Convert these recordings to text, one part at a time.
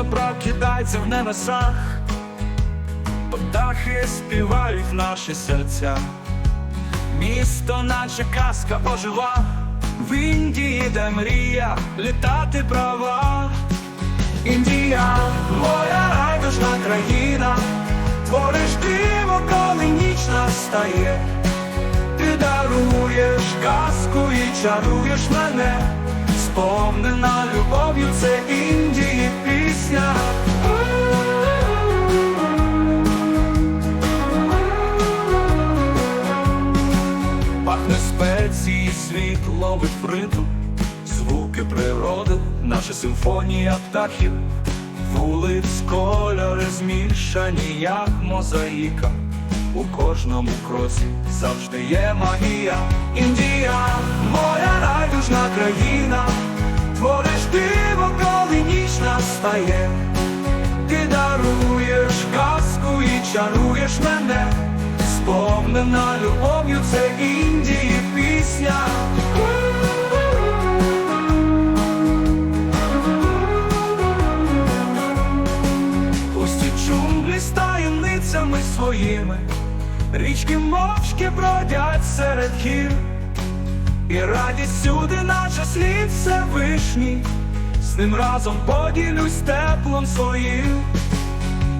сонце прокидається в небесах, птахи співають наші серця. Місто, наче казка ожила, в Індії, де мрія, літати права. Індія, моя райдужна країна, твориш диво, коли ніч настає. Ти даруєш казку і чаруєш мене, сповнена любов'ю, це Індії пісня. Пахне спеції, світ ловить фриту, звуки природи, наша симфонія птахів, вулиць кольори змішані, як мозаїка. У кожному кроці завжди є магія. Індія, Ти даруєш казку і чаруєш мене, сповнена любов'ю, це Індії пісня. Пусті джунглі з таємницями своїми, річки мовчки бродять серед гір, і радість сюди, наче слід Всевишній, ним разом поділюсь теплом своїм.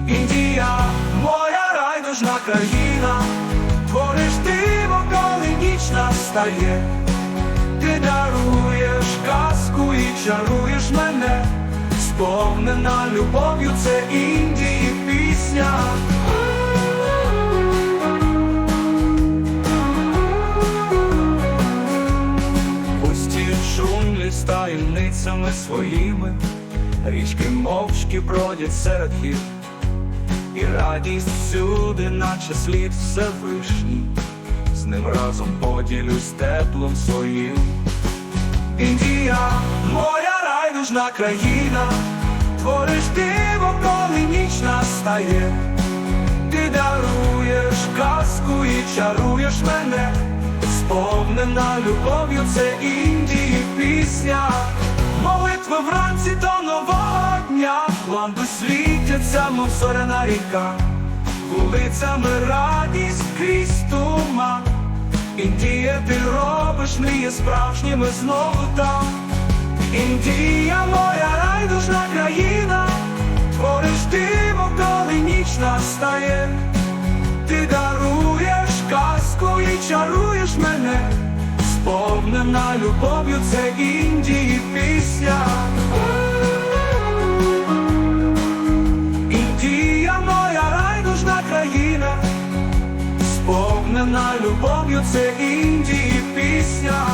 Індія, моя райдужна країна, твориш диво, коли ніч настає, ти даруєш казку і чаруєш мене, сповнена любов'ю, це Індії пісня. З таємницями своїми, річки мовчки бродять серед гір. І радість всюди, наче слід Всевишній, з ним разом поділюсь теплом своїм. Індія, моя райдужна країна, твориш диво, коли ніч настає, ти даруєш казку і чаруєш мене, сповнена любов'ю, це Індії пісня, молитви вранці до нового дня, лампи світяться, мов зоряна ріка, вулицями радість крізь туман. Індія, ти робиш мрії справжніми знову там. Індія, моя райдужна країна, твориш диво, коли ніч настає. Ти даруєш казку і чаруєш мене, сповнена любов'ю, це Індії пісня. Індія, моя райдужна країна, сповнена любов'ю, це Індії пісня.